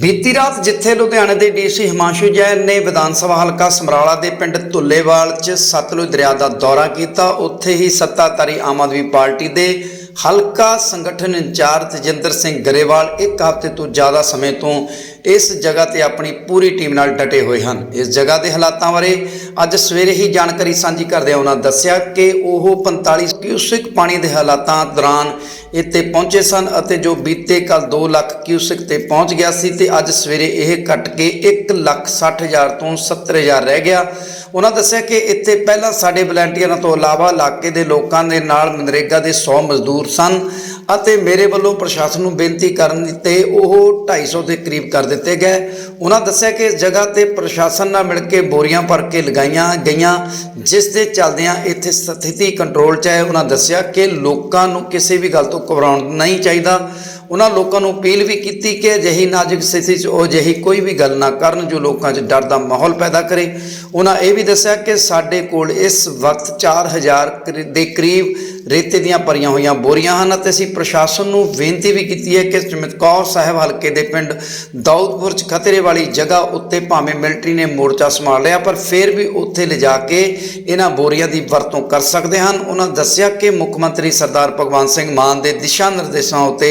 ਬੀਤੀ ਰਾਤ ਜਿੱਥੇ ਲੁਧਿਆਣੇ ਦੇ ਡੀਸੀ ਹਿਮਾਂਸ਼ੂ ਜੈਨ ਨੇ ਵਿਧਾਨ ਸਭਾ ਹਲਕਾ ਸਮਰਾਲਾ ਦੇ ਪਿੰਡ ਧੁੱਲੇਵਾਲ 'ਚ ਸਤਲੁਜ ਦਰਿਆ ਦਾ ਦੌਰਾ ਕੀਤਾ, ਉੱਥੇ ਹੀ ਸੱਤਾਧਾਰੀ ਆਮ ਆਦਮੀ ਪਾਰਟੀ ਦੇ ਹਲਕਾ ਸੰਗਠਨ ਇੰਚਾਰਜ ਤਜਿੰਦਰ ਸਿੰਘ ਗਰੇਵਾਲ ਇੱਕ ਹਫ਼ਤੇ ਤੋਂ ਜ਼ਿਆਦਾ ਸਮੇਂ ਤੋਂ ਇਸ ਜਗ੍ਹਾ ਤੇ ਆਪਣੀ ਪੂਰੀ ਟੀਮ ਨਾਲ ਡਟੇ ਹੋਏ ਹਨ। ਇਸ ਜਗ੍ਹਾ ਦੇ ਹਾਲਾਤਾਂ ਬਾਰੇ ਅੱਜ ਸਵੇਰੇ ਹੀ ਜਾਣਕਾਰੀ ਸਾਂਝੀ ਕਰਦਿਆਂ ਉਹਨਾਂ ਦੱਸਿਆ ਕਿ ਉਹ 45 ਕਿਊਸਿਕ ਪਾਣੀ ਦੇ ਹਾਲਾਤਾਂ ਦੌਰਾਨ ਇੱਥੇ ਪਹੁੰਚੇ ਸਨ ਅਤੇ ਜੋ ਬੀਤੇ ਕੱਲ 2 ਲੱਖ ਕਿਊਸਿਕ ਤੇ ਪਹੁੰਚ ਗਿਆ ਸੀ ਤੇ ਅੱਜ ਸਵੇਰੇ ਇਹ ਘਟ ਕੇ 1 ਲੱਖ 60 ਹਜ਼ਾਰ ਤੋਂ 70 ਹਜ਼ਾਰ ਰਹਿ ਗਿਆ। ਉਹਨਾਂ ਦੱਸਿਆ ਕਿ ਇੱਥੇ ਪਹਿਲਾਂ ਸਾਡੇ ਵਲੰਟੀਅਰਾਂ ਤੋਂ ਇਲਾਵਾ ਇਲਾਕੇ ਦੇ ਲੋਕਾਂ ਦੇ ਨਾਲ ਮਨਰੇਗਾ ਦੇ 100 ਮਜ਼ਦੂਰ ਸਨ। ਅਤੇ ਮੇਰੇ ਵੱਲੋਂ ਪ੍ਰਸ਼ਾਸਨ ਨੂੰ ਬੇਨਤੀ ਕਰਨ ਤੇ ਉਹ 250 ਦੇ ਕਰੀਬ ਕਰ ਦਿੱਤੇ ਗਏ। ਉਹਨਾਂ ਦੱਸਿਆ ਕਿ ਇਸ ਜਗ੍ਹਾ ਤੇ ਪ੍ਰਸ਼ਾਸਨ ਨਾਲ ਮਿਲ ਕੇ ਬੋਰੀਆਂ ਭਰ ਕੇ ਲਗਾਈਆਂ ਗਈਆਂ, ਜਿਸ ਦੇ ਚੱਲਦਿਆਂ ਇੱਥੇ ਸਥਿਤੀ ਕੰਟਰੋਲ 'ਚ ਹੈ। ਉਹਨਾਂ ਦੱਸਿਆ ਕਿ ਲੋਕਾਂ ਨੂੰ ਕਿਸੇ ਵੀ ਗੱਲ ਤੋਂ ਘਬਰਾਉਣ ਨਹੀਂ ਚਾਹੀਦਾ। ਉਹਨਾਂ ਲੋਕਾਂ ਨੂੰ ਅਪੀਲ ਵੀ ਕੀਤੀ ਕਿ ਅਜਿਹੀ ਨਾਜ਼ੁਕ ਸਥਿਤੀ 'ਚ ਉਹ ਅਜਿਹੀ ਕੋਈ ਵੀ ਗੱਲ ਨਾ ਕਰਨ ਜੋ ਲੋਕਾਂ 'ਚ ਡਰ ਦਾ ਮਾਹੌਲ ਪੈਦਾ ਕਰੇ। ਉਹਨਾਂ ਇਹ ਵੀ ਦੱਸਿਆ ਕਿ ਸਾਡੇ ਕੋਲ ਇਸ ਵਕਤ 4000 ਕਰੀ- ਦੇ ਕਰੀਬ ਰੇਤੇ ਦੀਆਂ ਭਰੀਆਂ ਹੋਈਆਂ ਬੋਰੀਆਂ ਹਨ ਅਤੇ ਅਸੀਂ ਪ੍ਰਸ਼ਾਸਨ ਨੂੰ ਬੇਨਤੀ ਵੀ ਕੀਤੀ ਹੈ ਕਿ ਚਮਤਕੌਰ ਸਾਹਿਬ ਹਲਕੇ ਦੇ ਪਿੰਡ ਦਾਊਦਪੁਰ 'ਚ ਖਤਰੇ ਵਾਲੀ ਜਗ੍ਹਾ ਉੱਤੇ ਭਾਵੇਂ ਮਿਲਟਰੀ ਨੇ ਮੋਰਚਾ ਸੰਭਾਲ ਲਿਆ, ਪਰ ਫਿਰ ਵੀ ਉੱਥੇ ਲਿਜਾ ਕੇ ਇਹਨਾਂ ਬੋਰੀਆਂ ਦੀ ਵਰਤੋਂ ਕਰ ਸਕਦੇ ਹਨ। ਉਹਨਾਂ ਦੱਸਿਆ ਕਿ ਮੁੱਖ ਮੰਤਰੀ ਸਰਦਾਰ ਭਗਵੰਤ ਸਿੰਘ ਮਾਨ ਦੇ ਦਿਸ਼ਾ ਨਿਰਦੇਸ਼ਾਂ ਉੱਤੇ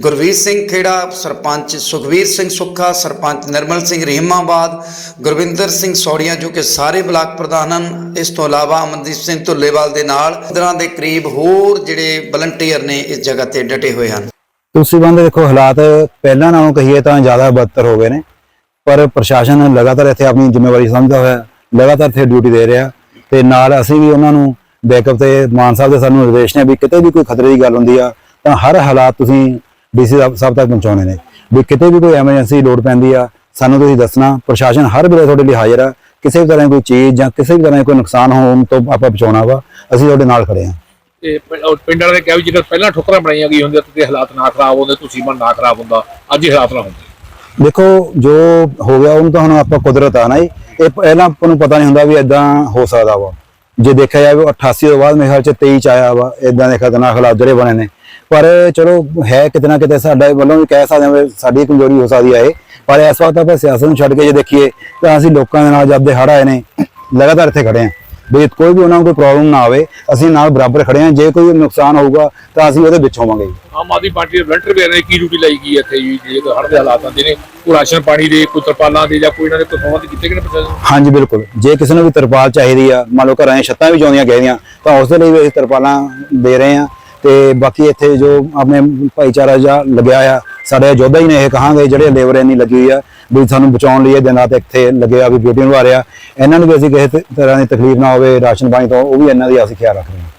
ਗੁਰਵੀਰ ਸਿੰਘ ਖੇੜਾ, ਸਰਪੰਚ ਸੁਖਵੀਰ ਸਿੰਘ ਸੁੱਖਾ, ਸਰਪੰਚ ਨਿਰਮਲ ਸਿੰਘ ਰਹੀਮਾਬਾਦ ਗੁਰਵਿੰਦਰ ਸਿੰਘ ਸੌੜੀਆਂ ਜੋ ਕਿ ਸਾਰੇ ਬਲਾਕ ਪ੍ਰਧਾਨ ਹਨ, ਇਸ ਤੋਂ ਇਲਾਵਾ ਅਮਨਦੀਪ ਸਿੰਘ ਧੁੱਲੇਵਾਲ ਦੇ ਨਾਲ 15 ਦੇ ਕਰੀਬ ਹੋਰ ਜਿਹੜੇ ਵਲੰਟੀਅਰ ਨੇ ਇਸ ਜਗ੍ਹਾ ਤੇ ਡਟੇ ਹੋਏ ਹਨ। ਤੁਸੀਂ ਬੰਦੇ ਦੇਖੋ, ਹਾਲਾਤ ਪਹਿਲਾਂ ਨਾਲੋਂ ਕਹੀਏ ਤਾਂ ਜ਼ਿਆਦਾ ਬਦਤਰ ਹੋ ਗਏ ਨੇ, ਪਰ ਪ੍ਰਸ਼ਾਸਨ ਲਗਾਤਾਰ ਇੱਥੇ ਆਪਣੀ ਜ਼ਿੰਮੇਵਾਰੀ ਸਮਝਦਾ ਹੋਇਆ, ਲਗਾਤਾਰ ਇੱਥੇ ਡਿਊਟੀ ਦੇ ਰਿਹਾ ਤੇ ਨਾਲ ਅਸੀਂ ਵੀ ਉਹਨਾਂ ਨੂੰ ਬੈਕਅਪ ਤੇ, ਮਾਨ ਸਾਹਿਬ ਦੇ ਸਾਨੂੰ ਨਿਰਦੇਸ਼ ਨੇ ਵੀ ਕਿਤੇ ਵੀ ਕੋਈ ਖਤਰੇ ਦੀ ਗੱਲ ਹੁੰਦੀ ਆ, ਤਾਂ ਹਰ ਹਾਲਾਤ ਤੁਸੀਂ ਡੀਸੀ ਸਾਹਿਬ ਤੱਕ ਪਹੁੰਚਾਉਣੇ ਨੇ, ਵੀ ਕਿਤੇ ਵੀ ਕੋਈ ਐਮਰਜੈਂਸੀ ਲੋੜ ਪੈਂਦੀ ਆ, ਸਾਨੂੰ ਤੁਸੀਂ ਦੱਸਣਾ, ਪ੍ਰਸ਼ਾਸਨ ਹਰ ਵੇਲੇ ਤੁਹਾਡੇ ਲਈ ਹਾਜ਼ਰ ਆ, ਕਿਸੇ ਵੀ ਤਰ੍ਹਾਂ ਦੀ ਕੋਈ ਚੀਜ਼ ਜਾਂ ਕਿਸੇ ਵੀ ਤਰ੍ਹਾਂ ਦਾ ਕੋਈ ਨੁਕਸਾਨ ਹੋਣ ਤੋਂ ਆਪਾਂ ਬਚਾਉਣਾ ਵਾ, ਅਸੀਂ ਤੁਹਾਡੇ ਨਾਲ ਖੜੇ ਹਾਂ। ਇਹ ਪਿੰਡ ਵਾਲੇ ਨੇ ਕਿਹਾ ਪਹਿਲਾਂ ਠੋਕਰਾਂ ਬਣਾਈਆਂ ਗਈ ਹੁੰਦੀਆਂ ਤੇ ਹਾਲਾਤ ਨਾ ਖਰਾਬ ਹੁੰਦੇ, ਤੁਸੀਂ ਮਨ ਨਾ ਖਰਾਬ ਹੁੰਦਾ, ਅੱਜ ਹੀ ਹਾਲਾਤ ਨਾ ਹੁੰਦੇ। ਦੇਖੋ, ਜੋ ਹੋ ਗਿਆ, ਉਹਨੂੰ ਤਾਂ ਹੁਣ ਆਪਾਂ ਕੁਦਰਤ ਆ ਨਾ ਜੀ। ਇਹ ਪਹਿਲਾਂ ਆਪਾਂ ਨੂੰ ਪਤਾ ਨਹੀਂ ਹੁੰਦਾ ਵੀ ਇਦਾਂ ਹੋ ਸਕਦਾ ਵਾ। ਜੇ ਦੇਖਿਆ ਜਾਵੇ 88 ਤੋਂ ਬਾਅਦ ਮੇਰੇ ਖਿਆਲ ਚ 23 ਚ ਆਇਆ ਵਾ ਇਦਾਂ ਦੇ ਖਤਰਨਾਕ ਹਾਲਾਤ ਜਿਹੜੇ ਬਣੇ ਨੇ। ਪਰ ਚਲੋ, ਹੈ ਕਿਤੇ ਨਾ ਕਿਤੇ ਸਾਡੇ ਵੱਲੋਂ ਵੀ ਕਹਿ ਸਕਦੇ ਹਾਂ ਸਾਡੀ ਕਮਜ਼ੋਰੀ ਹੋ ਸਕਦੀ ਹੈ ਇਹ। ਪਰ ਇਸ ਵਕਤ ਆਪਾਂ ਸਿਆਸਤ ਨੂੰ ਛੱਡ ਕੇ ਜੇ ਦੇਖੀਏ, ਤਾਂ ਅਸੀਂ ਲੋਕਾਂ ਦੇ ਨਾਲ ਜਦ ਦੇ ਹੜ ਆਏ ਨੇ, ਲਗਾਤਾਰ ਇੱਥੇ ਖੜੇ ਹਾਂ। ਵੀ ਕੋਈ ਵੀ ਉਹਨਾਂ ਨੂੰ ਕੋਈ ਪ੍ਰੋਬਲਮ ਨਾ ਆਵੇ ਅਸੀਂ ਨਾਲ ਬਰਾਬਰ ਖੜੇ ਹਾਂ। ਜੇ ਕੋਈ ਨੁਕਸਾਨ ਹੋਊਗਾ ਤਾਂ ਅਸੀਂ ਉਹਦੇ ਵਿੱਚ ਹੋਵਾਂਗੇ। ਆਮ ਆਦਮੀ ਪਾਰਟੀ ਦੇ ਵਲੰਟਰ ਵੀ ਨੇ ਕੀ ਡਿਊਟੀ ਲਾਈ ਗਈ ਹੈ ਇੱਥੇ ਜੀ? ਜੇ ਹੜ੍ਹ ਦੇ ਹਾਲਾਤ ਆਉਂਦੇ ਨੇ ਕੋਈ ਰਾਸ਼ਨ ਪਾਣੀ ਦੇ ਕੋਈ ਤਰਪਾਲਾਂ ਦੇ ਜਾਂ ਕੋਈ ਇਹਨਾਂ ਦੇ ਕੋਈ ਪ੍ਰਬੰਧ ਕੀਤੇ ਗਏ ਨੇ ਪ੍ਰਸ਼ਾਸਨ? ਹਾਂਜੀ ਬਿਲਕੁਲ। ਜੇ ਕਿਸੇ ਨੂੰ ਵੀ ਤਰਪਾਲ ਚਾਹੀਦੀ ਆ ਮੰਨ ਲਓ ਘਰਾਂ ਦੀਆਂ ਛੱਤਾਂ ਵੀ ਚਾਉਂਦੀਆਂ ਗਈਆਂ ਤਾਂ ਉਸ ਦੇ ਲਈ ਵੀ ਅਸੀਂ ਤਰਪਾਲਾਂ ਦੇ ਰਹੇ ਆ ਤੇ ਬਾਕੀ ਇੱਥੇ ਜੋ ਆਪਣੇ ਭਾਈਚਾਰਾ ਜਾਂ ਲੱਗਿਆ ਆ ਸਾਡੇ ਯੋਧਾ ਹੀ ਨੇ ਇਹ ਕਹਾਂਗੇ, ਜਿਹੜੇ ਲੇਬਰ ਇੰਨੀ ਲੱਗੀ ਹੋਈ ਆ ਵੀ ਸਾਨੂੰ ਬਚਾਉਣ ਲਈ ਇਹ ਦਿਨ ਰਾਤ ਇੱਥੇ ਲੱਗੇ ਆ, ਵੀ ਡਿਊਟੀ ਨਿਭਾ ਰਿਹਾ ਇਹਨਾਂ ਨੂੰ ਵੀ ਅਸੀਂ ਕਿਸੇ ਤਰ੍ਹਾਂ ਦੀ ਤਕਲੀਫ ਨਾ ਹੋਵੇ, ਰਾਸ਼ਨ ਪਾਣੀ ਤੋਂ, ਉਹ ਵੀ ਇਹਨਾਂ ਦੀ ਅਸੀਂ ਖਿਆਲ ਰੱਖ ਰਹੇ ਹਾਂ।